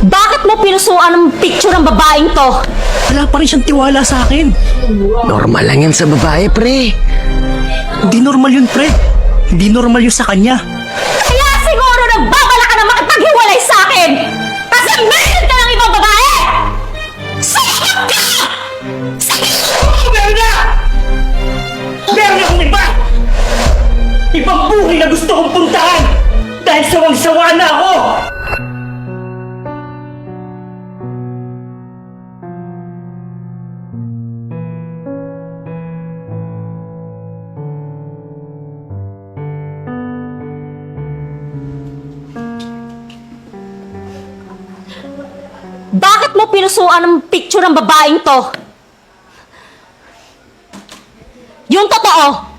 Bakit mo pinusuan ang picture ng babaeng to? Wala pa rin siyang tiwala sa akin. Normal lang yan sa babae, pre. Hindi normal yun, pre. Hindi normal yun sa kanya. Kaya siguro nagbabala ka na makipaghiwalay sa akin! Kasi meron ka ng ibang babae! Sakit ka! Meron na! Meron akong iba! Ibang buhay na gusto kong puntahan! Dahil sawang-sawa na ako! Pinusuan ang picture ng babaeng to? Yung totoo!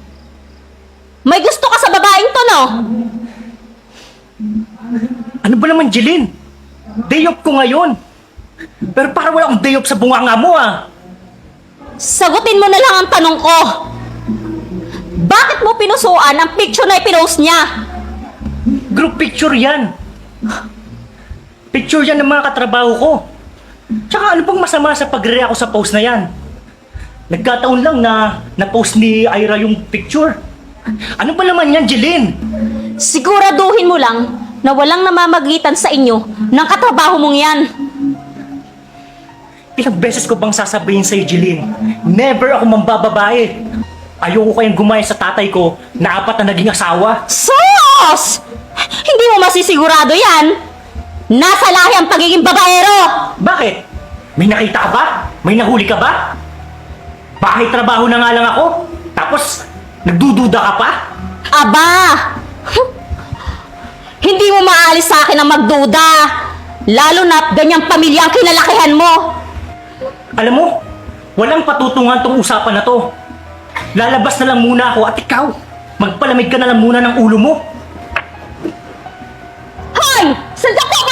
May gusto ka sa babaeng to, no? Ano ba naman, Jeline? Day off ko ngayon. Pero para wala akong day off sa bunganga mo, ah. Sagutin mo na lang ang tanong ko. Bakit mo pinusuan ang picture na ipinost niya? Group picture yan. Picture yan ng mga katrabaho ko. Tsaka ano pang masama sa pagre ko sa post na yan? Nagkataon lang na na-post ni Ira yung picture. Ano ba naman yan, Jeline? Siguraduhin mo lang na walang namamagitan sa inyo ng katrabaho mong yan. Ilang beses ko bang sasabihin sa'yo, Jeline? Never ako mambababae. Ayoko kayang gumaya sa tatay ko na apat na naging asawa. Sos! Hindi mo masisigurado yan. Nasa lahi ang pagiging babaero. Bakit? May nakita ka ba? May nahuli ka ba? Bahay trabaho na nga lang ako. Tapos, nagdududa ka pa? Aba! Hindi mo maalis sa akin ang magduda. Lalo na't ganyang pamilya ang kinalakihan mo. Alam mo, walang patutungan tong usapan na to. Lalabas na lang muna ako at ikaw, magpalamig ka na lang muna ng ulo mo. Hoy! Ka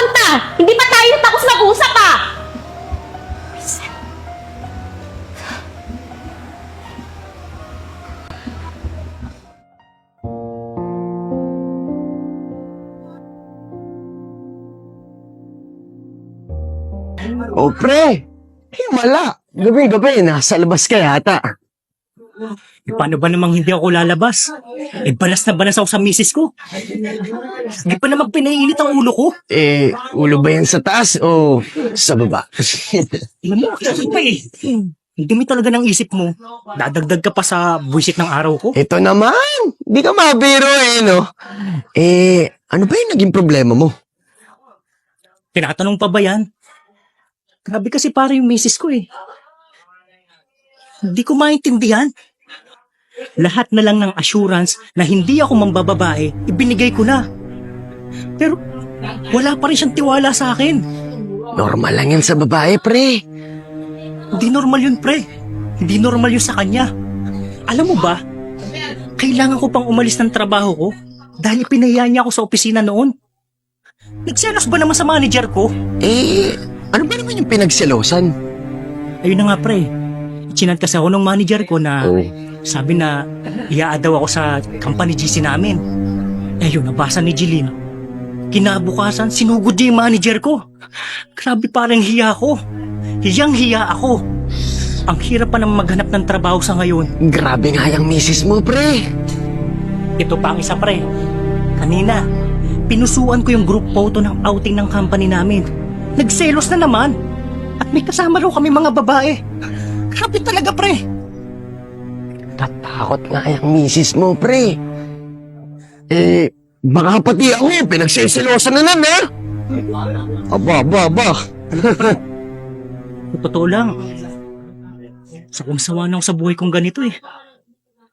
Hindi pa tayo tapos mag-usap ah! O, pre. Himala. Gabi-gabi, nasa labas ka yata. E paano ba namang hindi ako lalabas? Eh balas na balas ako sa misis ko. Hindi pa naman pinainit ang ulo ko. Eh, ulo ba yan sa taas o sa baba? Alam mo, kasi pa eh. Ang dumi talaga ng isip mo. Dadagdag ka pa sa buwisit ng araw ko. Ito naman. Di ka mabiro eh, no? Eh, ano ba yung naging problema mo? Tinatanong pa ba yan? Grabe kasi para yung misis ko eh. Hindi ko maintindihan. Lahat na lang ng assurance na hindi ako mambababae, ibinigay ko na. Pero wala pa rin siyang tiwala sa akin. Normal lang yan sa babae, pre. Hindi normal yun, pre. Hindi normal yun sa kanya. Alam mo ba, kailangan ko pang umalis ng trabaho ko dahil pinaya niya ako sa opisina noon. Nagselos ba naman sa manager ko? Eh, ano ba naman yung pinagselosan? Ayun na nga pre, chinat kasi ako ng manager ko na Oh. Sabi na iyaa daw ako sa company GC namin. Eh yun, nabasa ni Jeline. Kinabukasan, sinugod niya yung manager ko. Grabe parang hiya ko. Hiyang hiya ako. Ang hirap pa naman maghanap ng trabaho sa ngayon. Grabe nga yung misis mo, pre. Ito pa ang isa pre. Kanina, pinusuan ko yung group photo ng outing ng company namin. Nagselos na naman. At may kasama raw kami mga babae. Grabe talaga pre. Tatakot nga yung misis mo, pre. Eh, baka pati ako eh, pinagsiselosan na nan, ha? Aba, aba, aba. Totoo lang. Sawang-sawa na ako sa buhay kong ganito eh.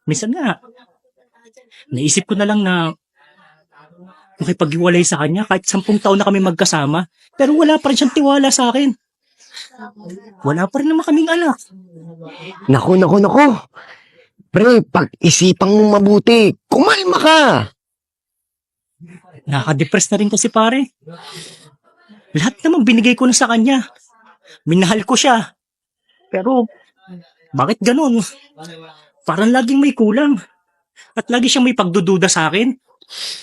Minsan nga, naisip ko na lang na makipag-iwalay sa kanya kahit sampung taon na kami magkasama. Pero wala pa rin siyang tiwala sa akin. Wala pa rin naman kaming anak. Naku, naku, naku. Pre, pag-isipang mo mabuti, kumalma ka. Nakaka-depress na rin kasi pare. Lahat naman binigay ko na sa kanya. Minahal ko siya. Pero, bakit ganun? Parang laging may kulang. At lagi siyang may pagdududa sa akin.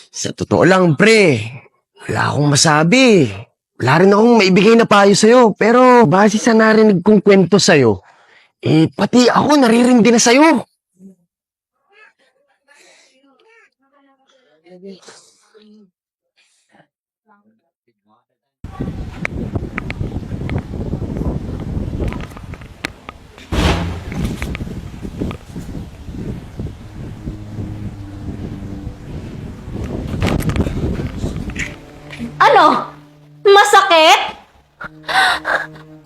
Sa totoo lang, pre, wala akong masabi. wala rin akong maibigay na payo sa'yo. Pero base sa narinig kong kwento sa'yo, eh, pati ako naririndi na sa'yo. Ano? Masakit?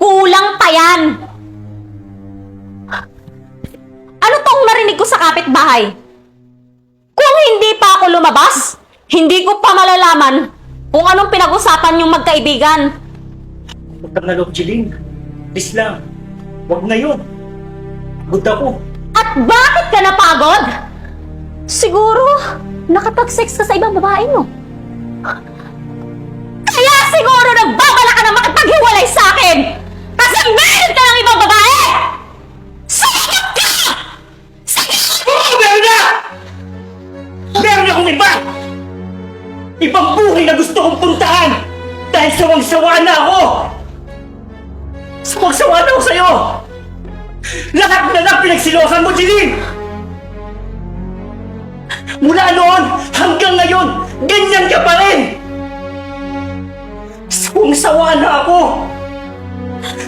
Kulang pa yan! Ano tong narinig ko sa kapitbahay? Kung hindi pa ako lumabas, hindi ko pa malalaman kung anong pinag-usapan yung magkaibigan. Huwag kang nalog, Jeline. Please lang. Huwag na yun. Good ako. At bakit ka napagod? Siguro, nakapag-sex ka sa ibang babae mo. Kaya siguro nagbabala ka na makipaghiwalay sa akin! Buhay na gusto kong puntahan! Dahil sawang-sawa na ako! Sawang-sawa na ako sa'yo! Lahat na lang pinagsilosan mo, Jeline! Mula noon hanggang ngayon, ganyan ka pa rin! Sawang-sawa na ako!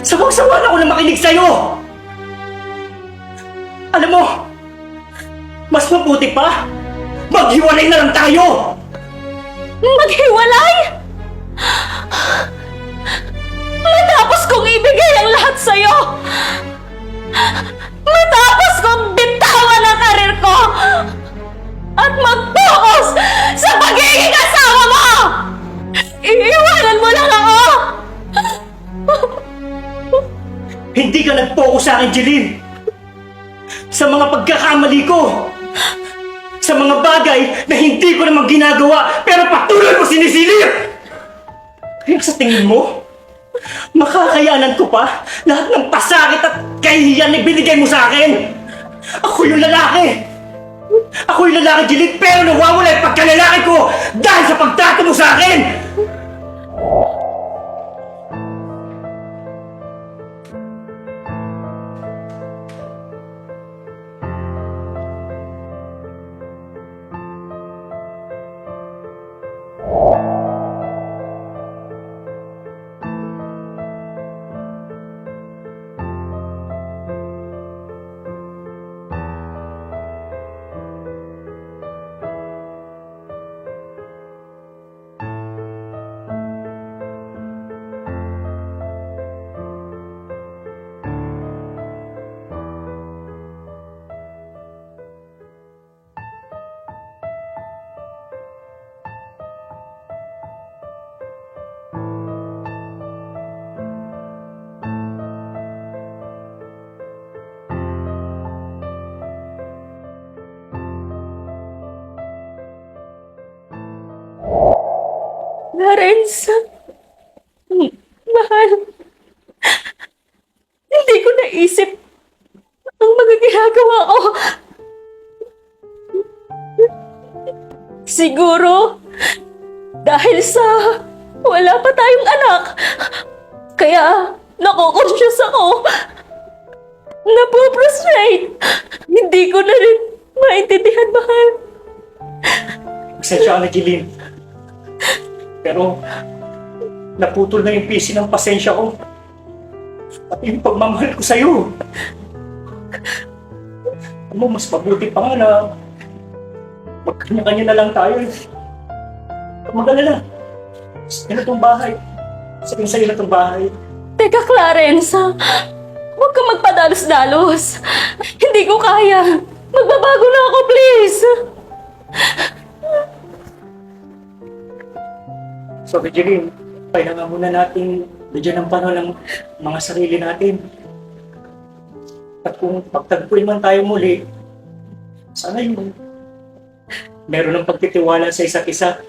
Sawang-sawa na ako na makinig sa'yo! Alam mo, mas mabuti pa, maghiwalay na lang tayo! Maghiwalay? Matapos kong ibigay ang lahat sa'yo! Matapos kong bitawan ang karir ko! At mag-focus sa pagiging asawa mo! Iiwanan mo lang ako! Hindi ka nag-focus sa akin, Jeline! Sa mga pagkakamali ko! Sa mga bagay na hindi ko naman ginagawa pero patuloy mo sinisilip! Kaya sa tingin mo, makakayanan ko pa lahat ng pasakit at kahihiyan na binigay mo sa akin! Ako yung lalaki! Ako yung lalaki, Jeline, pero nawawala yung pagkalalaki ko dahil sa pagtrato mo sa akin! Lorenzo, mahal, hindi ko naisip ang mga ginagawa ko. Siguro, dahil sa wala pa tayong anak, kaya nakukonsyos ako. Napoprostrate. Hindi ko na rin maintindihan, mahal. Pasensya ka na, Jeline. Pero, naputol na yung pisi ng pasensya ko. Pati yung pagmamahal ko sa'yo. Mo, mas mabuti pa nga na magkanya-kanya na lang tayo. Magalala. Yan na tong bahay. Sabihin sa'yo na tong bahay. Teka, Clarence? Huwag kang magpadalos-dalos. Hindi ko kaya. Magbabago na ako, please. So, Jeline, kailangan muna natin bigyan ng panahon ng mga sarili natin. At kung pagtagpuin man tayo muli, sana yung meron ng pagtitiwala sa isa't isa.